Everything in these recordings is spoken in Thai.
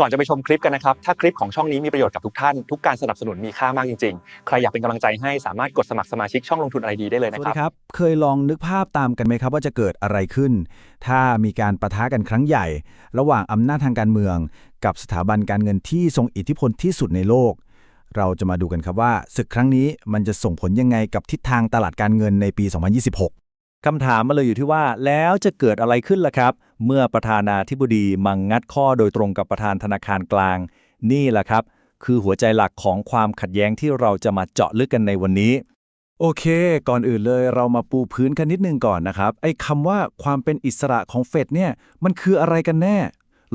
ก่อนจะไปชมคลิปกันนะครับ ถ้าคลิปของช่องนี้มีประโยชน์กับทุกท่าน ทุกการสนับสนุนมีค่ามากจริงๆ ใครอยากเป็นกำลังใจให้สามารถกดสมัครสมาชิกช่องลงทุนอะไรดีได้เลยสนะวัสครัดีบ ครับ เคยลองนึกภาพตามกันไหมครับว่าจะเกิดอะไรขึ้น ถ้ามีการประทะกันครั้งใหญ่ ระหว่างอำนาจทางการเมือง กับสถาบันการเงินที่ทรงอิทธิพลที่สุดในโลก เราจะมาดูกันครับว่าศึกครั้งนี้มันจะส่งผลยังไงกับทิศทางตลาดการเงินในปี 2026 คำถามมาเลยอยู่ที่ว่าแล้วจะเกิดอะไรขึ้นล่ะครับ เมื่อประธานาธิบดีมังงัดข้อโดยตรงกับประธานธนาคารกลาง นี่แหละครับ คือหัวใจหลักของความขัดแย้งที่เราจะมาเจาะลึกกันในวันนี้ โอเค ก่อนอื่นเลยเรามาปูพื้นกันนิดนึงก่อนนะครับ ไอ้คำว่าความเป็นอิสระของเฟดเนี่ยมันคืออะไรกันแน่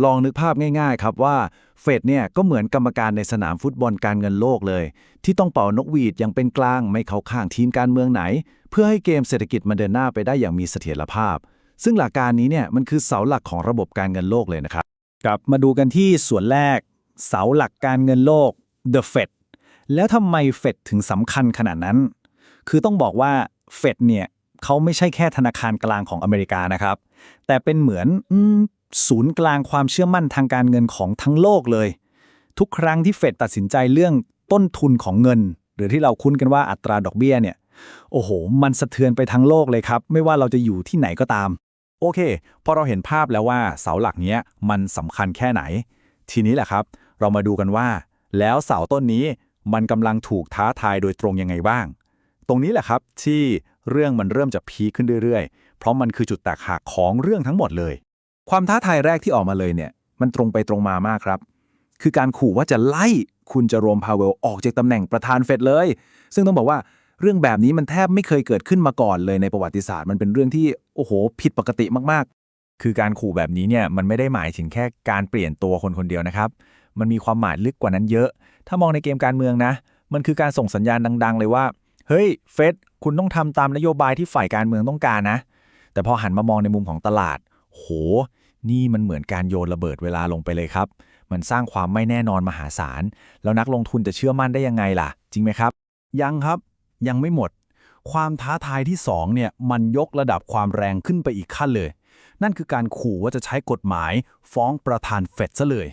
ลองนึกภาพง่าย ๆ ครับว่าเฟดเนี่ยก็เหมือนกรรมการในสนามฟุตบอลการเงินโลกเลย ที่ต้องเป่านกหวีดอย่างเป็นกลางไม่เข้าข้างทีมการเมืองไหน เพื่อให้เกมเศรษฐกิจมันเดินหน้าไปได้อย่างมีเสถียรภาพ ซึ่งหลักการนี้เนี่ยมันคือเสาหลักของระบบการเงินโลกเลยนะครับกลับมาดูกันที่ส่วนแรก เสาหลักการเงินโลก The Fed แล้วทำไมเฟดถึงสำคัญขนาดนั้น คือต้องบอกว่าเฟดเนี่ยเขาไม่ใช่แค่ธนาคารกลางของอเมริกานะครับ แต่เป็นเหมือนอมศูนย์กลางความเชื่อมั่นทางการเงินของทั้งโลกเลย ทุกครั้งที่เฟดตัดสินใจเรื่องต้นทุนของเงิน หรือที่เราคุ้นกันว่าอัตราดอกเบี้ยเนี่ย โอ้โห มันสะเทือนไปทั้งโลกเลยครับ ไม่ว่าเราจะอยู่ที่ไหนก็ตาม โอเค พอเราเห็นภาพแล้วว่าเสาหลักเนี้ยมันสำคัญแค่ไหน ทีนี้แหละครับ เรามาดูกันว่า แล้วเสาต้นนี้มันกำลังถูกท้าทายโดยตรงยังไงบ้าง ตรงนี้แหละครับที่เรื่องมันเริ่มจะพีคขึ้นเรื่อยๆ เพราะมันคือจุดแตกหักของเรื่องทั้งหมดเลย ความท้าทายแรกที่ออกมาเลยเนี่ยมันตรงไปตรงมามากครับ คือการขู่ว่าจะไล่คุณจอโรมพาวเวลออกจากตำแหน่งประธานเฟดเลย ซึ่งต้องบอกว่า เรื่องแบบนี้มันแทบไม่เคยเกิดขึ้นมาก่อนเลยในประวัติศาสตร์มันเป็นเรื่องที่โอ้โห ผิดปกติมากๆ คือการขู่แบบนี้เนี่ยมันไม่ได้หมายถึงแค่การเปลี่ยนตัวคนคนเดียวนะครับ มันมีความหมายลึกกว่านั้นเยอะ ถ้ามองในเกมการเมืองนะ มันคือการส่งสัญญาณดัง ๆ เลยว่า เฮ้ยเฟดคุณต้องทำตามนโยบายที่ฝ่ายการเมืองต้องการนะ แต่พอหันมามองในมุมของตลาด โห นี่มันเหมือนการโยนระเบิดเวลาลงไปเลยครับ มันสร้างความไม่แน่นอนมหาศาล แล้วนักลงทุนจะเชื่อมั่นได้ยังไงล่ะ จริงไหมครับ ยังครับ ยังไม่หมด ความท้าทายที่สองเนี่ยมันยกระดับความแรงขึ้นไปอีกขั้นเลย นั่นคือการขู่ว่าจะใช้กฎหมายฟ้องประธานเฟดซะเลย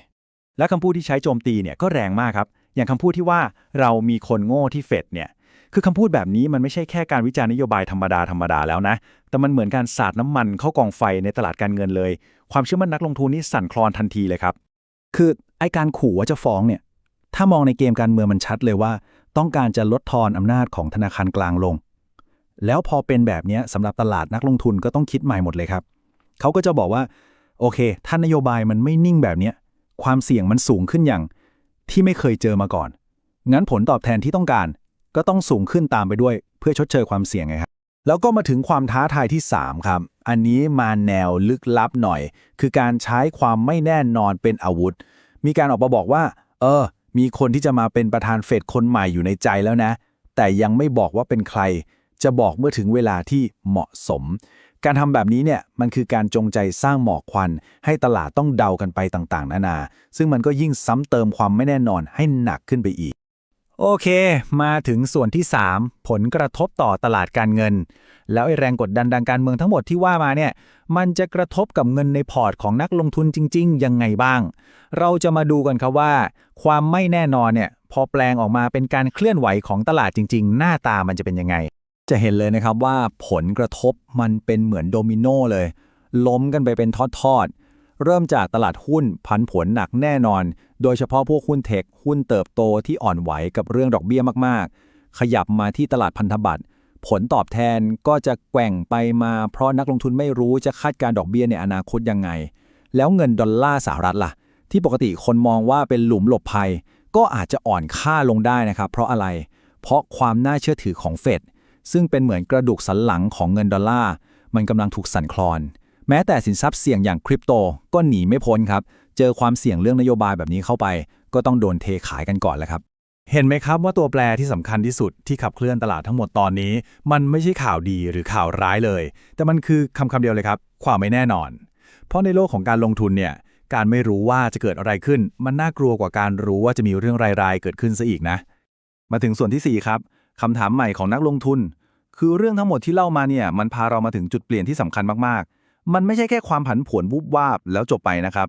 และคำพูดที่ใช้โจมตีเนี่ยก็แรงมากครับ อย่างคำพูดที่ว่าเรามีคนโง่ที่เฟดเนี่ยคือคำพูดแบบนี้มันไม่ใช่แค่การวิจารณ์นโยบายธรรมดาธรรมดาแล้วนะ แต่มันเหมือนการสาดน้ำมันเข้ากองไฟในตลาดการเงินเลย ความเชื่อมั่นนักลงทุนนี่สั่นคลอนทันทีเลยครับ คือไอการขู่ว่าจะฟ้องเนี่ย ถ้ามองในเกมการเมืองมันชัดเลยว่า ต้องการจะลดทอนอำนาจของธนาคารกลางลง แล้วพอเป็นแบบนี้สำหรับตลาดนักลงทุนก็ต้องคิดใหม่หมดเลยครับ เขาก็จะบอกว่า โอเค ถ้านโยบายมันไม่นิ่งแบบนี้ความเสี่ยงมันสูงขึ้นอย่างที่ไม่เคยเจอมาก่อน งั้นผลตอบแทนที่ต้องการ ก็ต้องสูงขึ้นตามไปด้วย เพื่อชดเชยความเสี่ยงไงครับ แล้วก็มาถึงความท้าทายที่ 3 ครับ อันนี้มาแนวลึกลับหน่อย คือการใช้ความไม่แน่นอนเป็นอาวุธ มีการออกมาบอกว่า เออ มีคนที่จะมาเป็นประธานเฟดคนใหม่อยู่ในใจแล้วนะ แต่ยังไม่บอกว่าเป็นใคร จะบอกเมื่อถึงเวลาที่เหมาะสม การทำแบบนี้เนี่ยมันคือการจงใจสร้างหมอกควัน ให้ตลาดต้องเดากันไปต่างๆ นานา ซึ่งมันก็ยิ่งซ้ำเติมความไม่แน่นอนให้หนักขึ้นไปอีก โอเค มาถึงส่วนที่ 3 ผลกระทบต่อตลาดการเงิน แล้วไอ้แรงกดดันทางการเมืองทั้งหมดที่ว่ามาเนี่ย มันจะกระทบกับเงินในพอร์ตของนักลงทุนจริง ๆ ยังไงบ้าง เราจะมาดูกันครับว่า ความไม่แน่นอนเนี่ย พอแปลงออกมาเป็นการเคลื่อนไหวของตลาดจริง ๆ หน้าตามันจะเป็นยังไง จะเห็นเลยนะครับว่าผลกระทบมันเป็นเหมือนโดมิโนเลย ล้มกันไปเป็นทอดๆ เริ่มจากตลาดหุ้นพันผลหนักแน่นอน โดยเฉพาะพวกหุ้นเทค หุ้นเติบโตที่อ่อนไหวกับเรื่องดอกเบี้ยมากๆ ขยับมาที่ตลาดพันธบัตร ผลตอบแทนก็จะแกว่งไปมาเพราะนักลงทุนไม่รู้จะคาดการดอกเบี้ยในอนาคตยังไง แล้วเงินดอลลาร์สหรัฐล่ะ ที่ปกติคนมองว่าเป็นหลุมหลบภัย ก็อาจจะอ่อนค่าลงได้นะครับ เพราะอะไร เพราะความน่าเชื่อถือของเฟดซึ่งเป็นเหมือนกระดูกสันหลังของเงินดอลลาร์มันกำลังถูกสั่นคลอน แม้แต่สินทรัพย์เสี่ยงอย่างคริปโตก็หนีไม่พ้นครับ เจอความเสี่ยงเรื่องนโยบายแบบนี้เข้าไป ก็ต้องโดนเทขายกันก่อนแหละครับ เห็นไหมครับว่าตัวแปรที่สำคัญที่สุดที่ขับเคลื่อนตลาดทั้งหมดตอนนี้ มันไม่ใช่ข่าวดีหรือข่าวร้ายเลย แต่มันคือคำคำเดียวเลยครับ ความไม่แน่นอน เพราะในโลกของการลงทุนเนี่ยการไม่รู้ว่าจะเกิดอะไรขึ้น มันน่ากลัวกว่าการรู้ว่าจะมีเรื่องรายๆ เกิดขึ้นซะอีกนะ มาถึงส่วนที่ 4 ครับคำถามใหม่ของนักลงทุน คือเรื่องทั้งหมดที่เล่ามาเนี่ยมันพาเรามาถึงจุดเปลี่ยนที่สำคัญมากๆ มันไม่ใช่แค่ความผันผวนวุบวาบแล้วจบไปนะครับ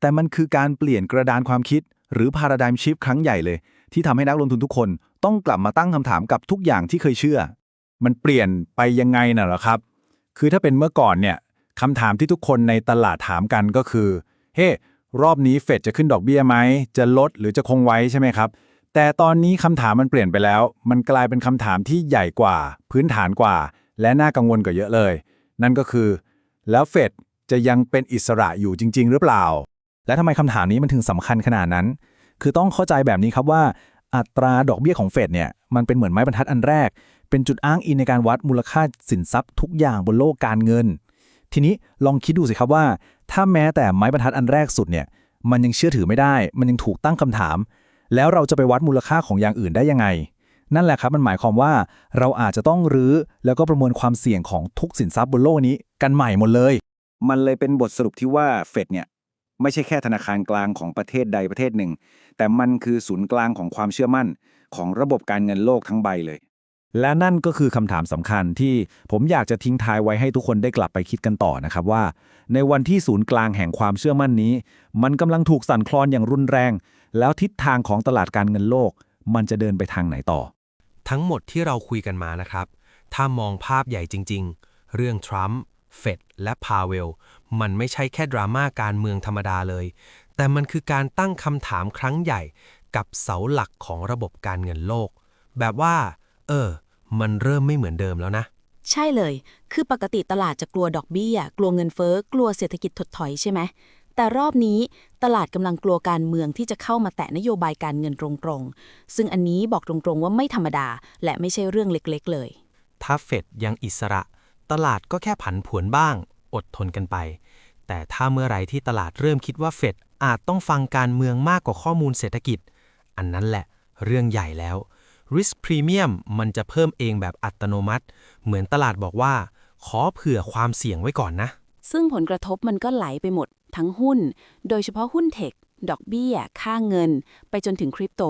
แต่มันคือการเปลี่ยนกระดานความคิด หรือ paradigm shift ครั้งใหญ่เลย ที่ทำให้นักลงทุนทุกคนต้องกลับมาตั้งคำถามกับทุกอย่างที่เคยเชื่อ มันเปลี่ยนไปยังไงน่ะหรอครับ คือถ้าเป็นเมื่อก่อนเนี่ยคำถามที่ทุกคนในตลาดถามกันก็คือ เฮ้รอบนี้เฟดจะขึ้นดอกเบี้ยไหม จะลดหรือจะคงไว้ใช่ไหมครับ แต่ตอนนี้คำถามมันเปลี่ยนไปแล้ว มันกลายเป็นคำถามที่ใหญ่กว่า พื้นฐานกว่า และน่ากังวลกว่าเยอะเลย นั่นก็คือ แล้วเฟดจะยังเป็นอิสระอยู่จริง ๆ หรือเปล่า และทำไมคำถามนี้มันถึงสำคัญขนาดนั้น คือต้องเข้าใจแบบนี้ครับว่า อัตราดอกเบี้ยของเฟดเนี่ยมันเป็นเหมือนไม้บรรทัดอันแรก เป็นจุดอ้างอิงในการวัดมูลค่าสินทรัพย์ทุกอย่างบนโลกการเงิน ทีนี้ลองคิดดูสิครับว่า ถ้าแม้แต่ไม้บรรทัดอันแรกสุดเนี่ยมันยังเชื่อถือไม่ได้ มันยังถูกตั้งคำถาม แล้วเราจะไปวัดมูลค่าของอย่างอื่นได้ยังไง นั่นแหละครับมันหมายความว่าเราอาจจะต้องรื้อแล้วก็ประมวลความเสี่ยงของทุกสินทรัพย์บนโลกนี้กันใหม่หมดเลย มันเลยเป็นบทสรุปที่ว่าเฟดเนี่ยไม่ใช่แค่ธนาคารกลางของประเทศใดประเทศหนึ่ง แต่มันคือศูนย์กลางของความเชื่อมั่น ของระบบการเงินโลกทั้งใบเลย และนั่นก็คือคำถามสำคัญที่ผมอยากจะทิ้งท้ายไว้ให้ทุกคนได้กลับไปคิดกันต่อนะครับว่า ในวันที่ศูนย์กลางแห่งความเชื่อมั่นนี้ มันกำลังถูกสั่นคลอนอย่างรุนแรง แล้วทิศทางของตลาดการเงินโลก มันจะเดินไปทางไหนต่อ ทั้งหมดที่เราคุยกันมานะครับ ถ้ามองภาพใหญ่จริง ๆ เรื่องทรัมป์เฟดและพาเวล มันไม่ใช่แค่ดราม่าการเมืองธรรมดาเลย แต่มันคือการตั้งคำถามครั้งใหญ่กับเสาหลักของระบบการเงินโลก แบบว่า เออ มันเริ่มไม่เหมือนเดิมแล้วนะ ใช่เลย คือปกติตลาดจะกลัวดอกเบี้ย กลัวเงินเฟ้อ กลัวเศรษฐกิจถดถอยใช่ไหม แต่รอบนี้ ตลาดกำลังกลัวการเมืองที่จะเข้ามาแตะนโยบายการเงินตรงๆ ซึ่งอันนี้บอกตรงๆว่าไม่ธรรมดา และไม่ใช่เรื่องเล็กๆเลย ถ้าเฟดยังอิสระ ตลาดก็แค่ผันผวนบ้าง อดทนกันไป แต่ถ้าเมื่อไหรที่ตลาดเริ่มคิดว่าเฟดอาจต้องฟังการเมืองมากกว่าข้อมูลเศรษฐกิจ อันนั้นแหละ เรื่องใหญ่แล้ว Risk Premium มันจะเพิ่มเองแบบอัตโนมัติ เหมือนตลาดบอกว่า ขอเผื่อความเสี่ยงไว้ก่อนนะ ซึ่งผลกระทบมันก็ไหลไปหมด ทั้งหุ้น โดยเฉพาะหุ้นเทค ดอกเบี้ย ค่าเงิน ไปจนถึงคริปโต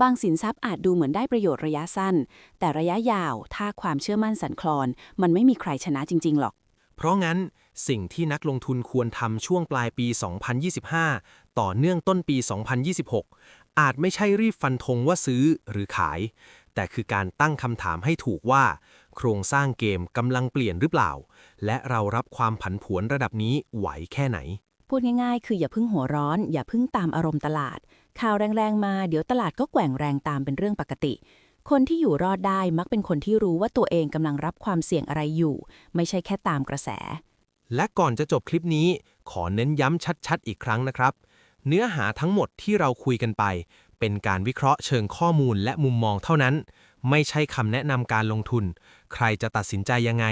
บางสินทรัพย์อาจดูเหมือนได้ประโยชน์ระยะสั้น แต่ระยะยาวถ้าความเชื่อมั่นสั่นคลอน มันไม่มีใครชนะจริง ๆ หรอก เพราะงั้นสิ่งที่นักลงทุนควรทำช่วงปลายปี 2025 ต่อเนื่องต้นปี 2026 อาจไม่ใช่รีบฟันธงว่าซื้อหรือขาย แต่คือการตั้งคำถามให้ถูกว่า โครงสร้างเกมกำลังเปลี่ยนหรือเปล่า และเรารับความผันผวนระดับนี้ไหวแค่ไหน พูดง่ายๆ คืออย่าพิ่งหัวร้อน อย่าพิ่งตามอารมณ์ตลาด ข่าวแรงๆมาเดี๋ยวตลาดก็แกว่งแรงตามเป็นเรื่องปกติ คนที่อยู่รอดได้มักเป็นคนที่รู้ว่าตัวเองกำลังรับความเสี่ยงอะไรอยู่ ไม่ใช่แค่ตามกระแส และก่อนจะจบคลิปนี้ ขอเน้นย้ำชัดๆ อีกครั้งนะครับ เนื้อหาทั้งหมดที่เราคุยกันไป เป็นการวิเคราะห์เชิงข้อมูลและมุมมองเท่านั้น ไม่ใช่คำแนะนำการลงทุน ใครจะตัดสินใจยังไง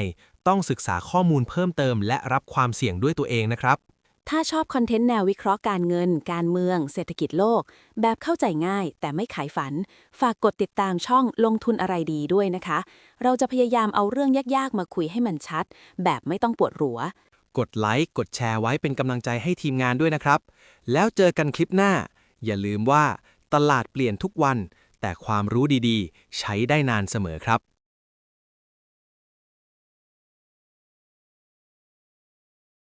ต้องศึกษาข้อมูลเพิ่มเติม และรับความเสี่ยงด้วยตัวเองนะครับ ถ้าชอบคอนเทนต์แนววิเคราะห์การเงิน การเมือง เศรษฐกิจโลก แบบเข้าใจง่าย แต่ไม่ขายฝัน ฝากกดติดตามช่องลงทุนอะไรดีด้วยนะคะ เราจะพยายามเอาเรื่องยากๆ มาคุยให้มันชัด แบบไม่ต้องปวดหัว กดไลค์กดแชร์ไว้เป็นกำลังใจให้ทีมงานด้วยนะครับ แล้วเจอกันคลิปหน้า อย่าลืมว่า ตลาดเปลี่ยนทุกวัน แต่ความรู้ดีๆ ใช้ได้นานเสมอครับ